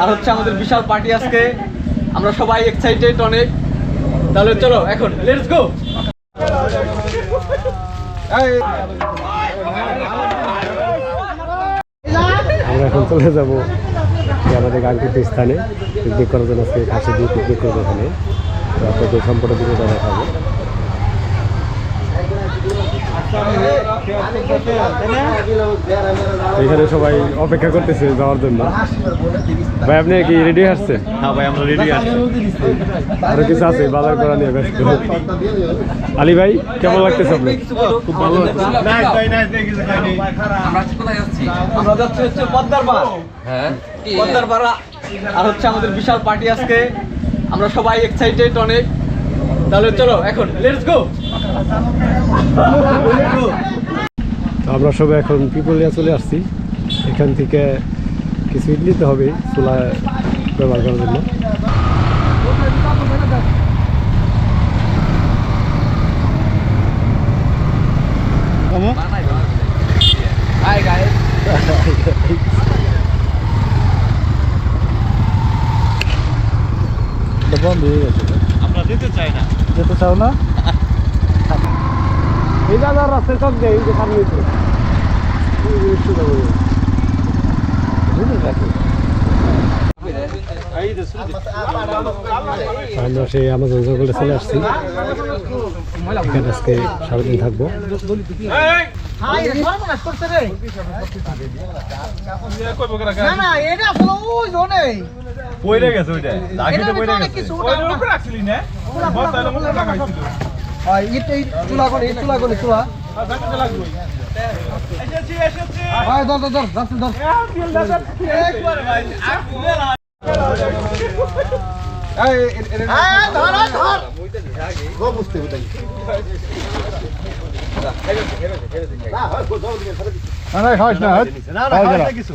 আর হচ্ছে আমাদের বিশাল পার্টি আজকে। আমরা সবাই এক্সাইটেড অনেক। তাহলে চলো, এখন লেটস গো আমরা এখন চলে যাব আমাদের গানকৃত স্থানে। পিকনিক করার জন্য আজকে ঘাসে দিয়ে পিকনিক করব এখানে। তো ভিডিওটা দেখাবো এখানে সবাই অপেক্ষা করতেছে যাওয়ার জন্য। ভাই আপনি কি রেডি আসছেন হ্যাঁ ভাই আমরা রেডি আছি আরও কিছু আছে? বাজার করা নিয়ে ব্যস্ত। আলী ভাই কেমন লাগতেছে আপনি খুব ভালো আমরা যাচ্ছি? হচ্ছে পদ্মার পাড়। হ্যাঁ? পদ্মার পাড় আর হচ্ছে আমাদের বিশাল পার্টি আজকে। আমরা সবাই এক্সাইটেড অনেক। তাহলে চলো এখন লেটস গো আমরা সবাই এখন পিপলিয়া চলে আসছি। এখান থেকে কিছু ইট নিতে হবে চুলা ব্যবহার করার জন্য। হাই বন্ধ হয়ে গেছে। আমরা যেতে চাই না। যেতে চাও না? এই দাদা রাস্তায় সব যাই এই যে সামনে আমরা সেই আমাজন জঙ্গলে চলে আসছি। এখানে আজকে সারাদিন থাকব। না না পয়রে গেছে ওইটা লাঠিতে পয়রে গেছে। হয় এটা এই চুলা করে এই চুলা করে চুলা। হয় ধর ধর ধর ধর। ধর হ্যাঁ, ধর ধর না না খাইছে কিছু।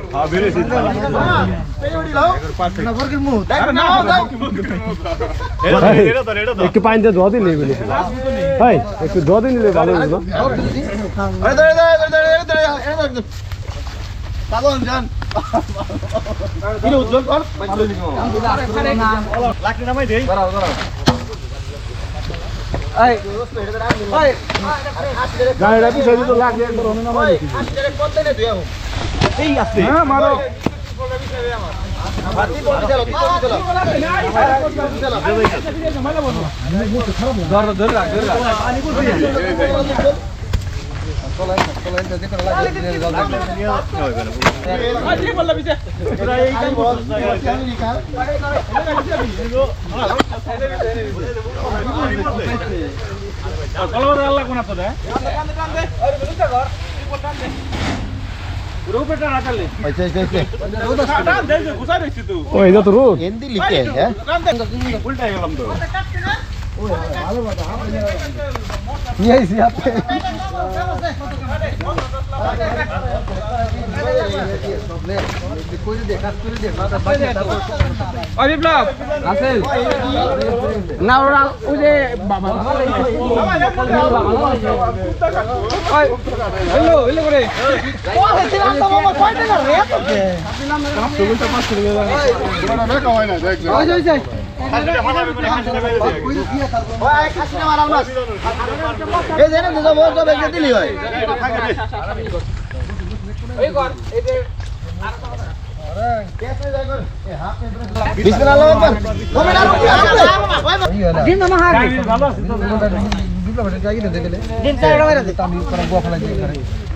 হ্যাঁ একটু পানি দিয়ে ধোয়া দিলে এগুলো ভাই একটু ধোয়া দিলে ভালো হতো লাকড়ি নামাই দেই গাড়িটা পিছনে তো লাগে একবার অন্য নামাই এই আছে হ্যাঁ মারো আল্লাহ কোন আছে ও এটা তো রোদ উল্টাই গেলাম তো নিয়ে বিপ্লব আসেল না ওরা ওই যে হ্যালো হ্যালো করে কয় টাকা রেট আছে ওই যে ওই যে দিন দিন চাই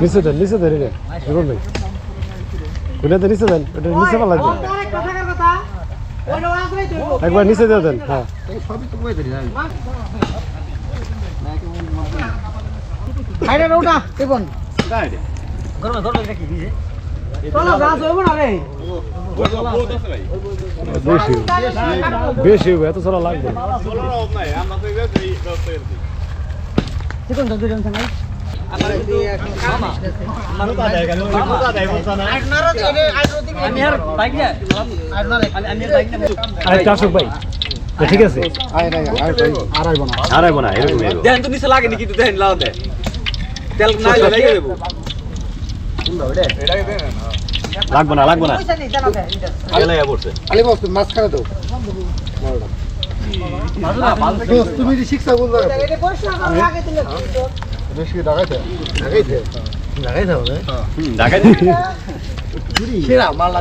নিচে দেন নিচে দেন এটা নেই ওটাতে নিচে দেন ওটা নিচে পালা দেন একবার নিচে দিয়ে দেন হ্যাঁ। ওটা দেখুন গাছ হইব না রে। বেশি হবে, এত চলা লাগবে। না। না না আরেকটা আসুক ভাই ঠিক আছে? আড়াইবো না এরকম দেখেন তো নিচে লাগে নাকি দেখেন লাও দে তেল না লাগিয়ে দেবো। লাগবো না লাগবো না।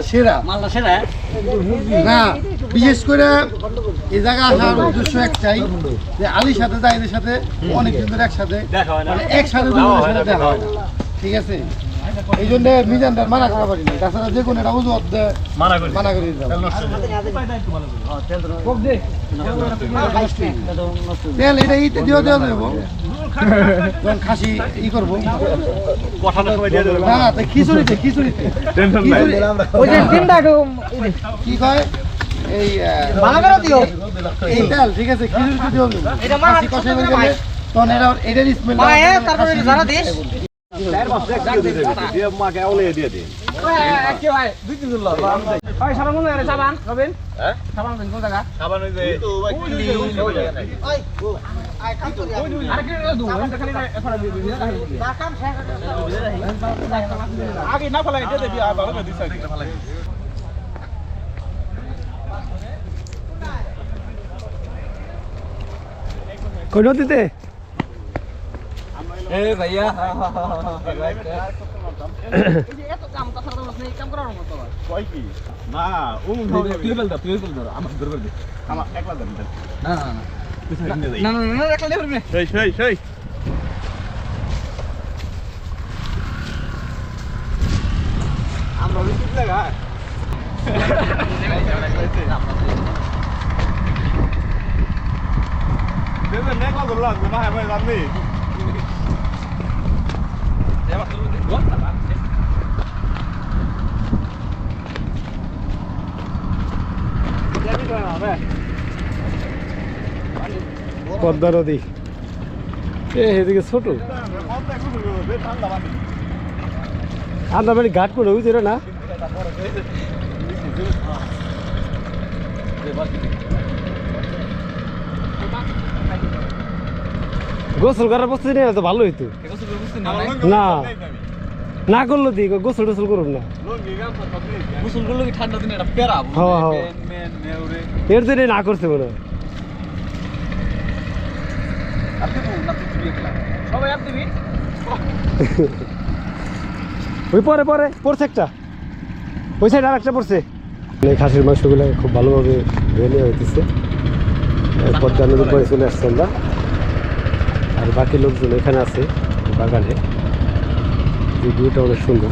সেরা না বিশেষ করে এই জায়গা আসার উদ্দেশ্য একটাই যে আলীর সাথে জাহিদের সাথে অনেক দিন ধরে একসাথে। হয় মানে একসাথে দেখা হয় না। ঠিক আছে? এই জন্য মিজানদার মানা করা পারি না তাছাড়া যে কোনো একটা অজুহাত দিয়ে মানা করি। মানা করে। তেল এটা ইতে দিয়েও দেওয়া দেবো যখন খাসি ই করব। দিয়ে না না খিচুড়িতে খিচুড়িতে। টেনশন নাই। খিচুড়ি- ওই যে তিনটা কি কয়? এই ভালো করে দিও। এই তেল ঠিক আছে খিচুড়িতে দেবো এটা মা খাসি কষাই হয়ে গেলে তখন এটা এটার স্মেল মা তারপরে জানা দিস হ্যাঁ? আগে না ফলাই দিয়ে দিবি ভালো করে দিছ ফলাই কই নদীতে? এ ভাইয়া কয় কি না ও তুই বল দাও তুই বল দাও আমার পদ্মা নদী। এ এদিকে ছোট। আন্দামানি ঘাট করে যে না? গোসল করার প্রস্তুতি নেই তো ভালো হইতো। না। না করল দি গোসল টোসল করুন না। গোসল করলে কি ঠান্ডা দিনে একটা পেরা হ্যাঁ, হ্যাঁ। মেন মেন এর জন্য না করছে মনে হয়। ওই পরে পরে পড়ছে একটা। ওই সাইড আর একটা পড়ছে এই খাসির মাংসগুলো খুব ভালোভাবে নেওয়া হইতেছে। পদ্মা নদীর পরে চলে আসছে আমরা। আর বাকি লোকজন এখানে আছে বাগানে। এই ভিউটা অনেক সুন্দর।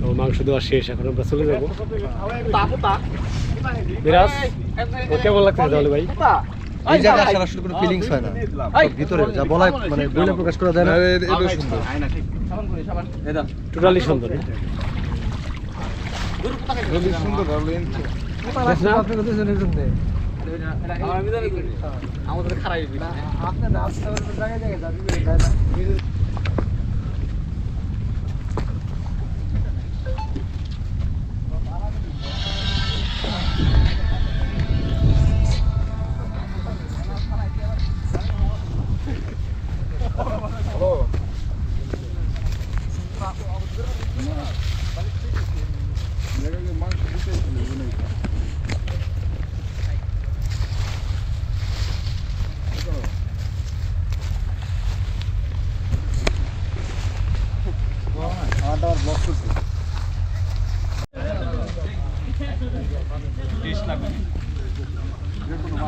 তো মাংস দেওয়া শেষ এখন আমরা চলে যাব। বিরাজ ও কেমন লাগছে তাহলে ভাই? এই জায়গা সরাসরি কোনো ফিলিংস হয় না। ভিতরে যা বলা মানে বলে প্রকাশ করা যায় না। এটা সুন্দর। আমাদের খারাপ আপনার রাস্তা জায়গায় জায়গায় যাবি 내가 이거 망치 밑에 있는 거니까.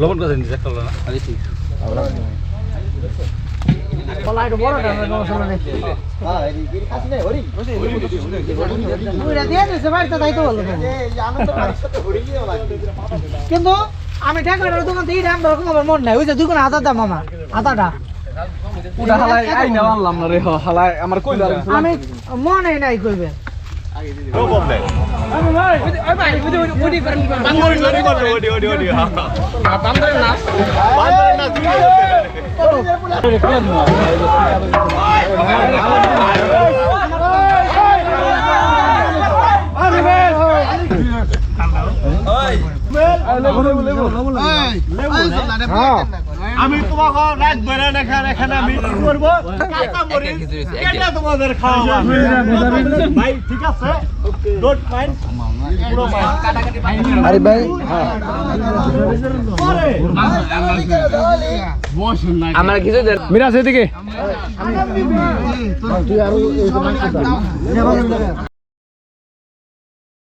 লবণ কথা একটা কিন্তু আমি ঢাকার দোকান থেকে দাম রকম আমার মন নাই। ওই যে দুগুণ হাজার দাম আমার কিছু আমি মনে নাই কইবে। নো প্রবলেম বান্দরের লড়ি করবে ওডি ওডি হ্যাঁ আমি তোমাকে রাত বেড়ে দেখা এখানে আমি কি করব কেটে তোমাদের খাওয়াবো ভাই ঠিক আছে ডোন্ট মাইন্ড আরে ভাই আমার কিছু মিরাজ এদিকে তুই আরও